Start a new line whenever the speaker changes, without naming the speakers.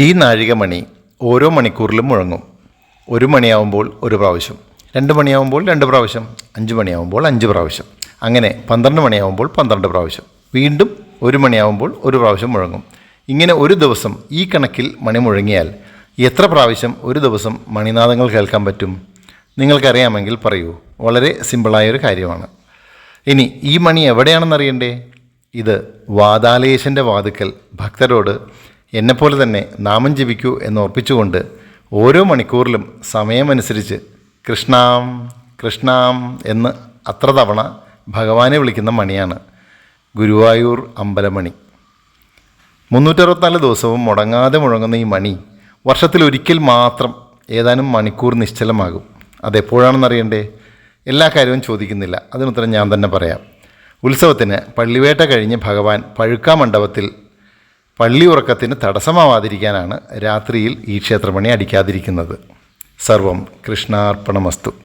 ഈ നാഴികമണി ഓരോ മണിക്കൂറിലും മുഴങ്ങും. ഒരു മണിയാവുമ്പോൾ ഒരു പ്രാവശ്യം. രണ്ട് മണിയാവുമ്പോൾ രണ്ട് പ്രാവശ്യം. അഞ്ച് മണിയാവുമ്പോൾ അഞ്ച് പ്രാവശ്യം. അങ്ങനെ പന്ത്രണ്ട് മണിയാവുമ്പോൾ പന്ത്രണ്ട് പ്രാവശ്യം. വീണ്ടും ഒരു മണിയാവുമ്പോൾ ഒരു പ്രാവശ്യം മുഴങ്ങും. ഇങ്ങനെ ഒരു ദിവസം ഈ കണക്കിൽ മണി മുഴങ്ങിയാൽ എത്ര പ്രാവശ്യം ഒരു ദിവസം മണിനാദങ്ങൾ കേൾക്കാൻ പറ്റും? നിങ്ങൾക്കറിയാമെങ്കിൽ പറയൂ. വളരെ സിമ്പിളായൊരു കാര്യമാണ്. ഇനി ഈ മണി എവിടെയാണെന്നറിയണ്ടേ? ഇത് വാതാലേശന്റെ വാതുക്കൽ ഭക്തരോട് എന്നെപ്പോലെ തന്നെ നാമം ജപിക്കൂ എന്ന് ഓർപ്പിച്ചുകൊണ്ട് ഓരോ മണിക്കൂറിലും സമയമനുസരിച്ച് കൃഷ്ണാം കൃഷ്ണാം എന്ന് അത്ര തവണ ഭഗവാനെ വിളിക്കുന്ന മണിയാണ് ഗുരുവായൂർ അമ്പലമണി. മുന്നൂറ്ററുപത്തിനാല് ദിവസവും മുടങ്ങാതെ മുഴങ്ങുന്ന ഈ മണി വർഷത്തിലൊരിക്കൽ മാത്രം ഏതാനും മണിക്കൂർ നിശ്ചലമാകും. അതെപ്പോഴാണെന്നറിയണ്ടേ? എല്ലാ കാര്യവും ചോദിക്കുന്നില്ല. അതിനുത്തരം ഞാൻ തന്നെ പറയാം. ഉത്സവത്തിന് പള്ളിവേട്ട കഴിഞ്ഞ് ഭഗവാൻ പഴുക്കാ മണ്ഡപത്തിൽ പള്ളി ഉറക്കത്തിന് തടസ്സമാവാതിരിക്കാനാണ് രാത്രിയിൽ ഈ ക്ഷേത്രമണി അടിക്കാതിരിക്കുന്നത്. സർവം കൃഷ്ണാർപ്പണമസ്തു.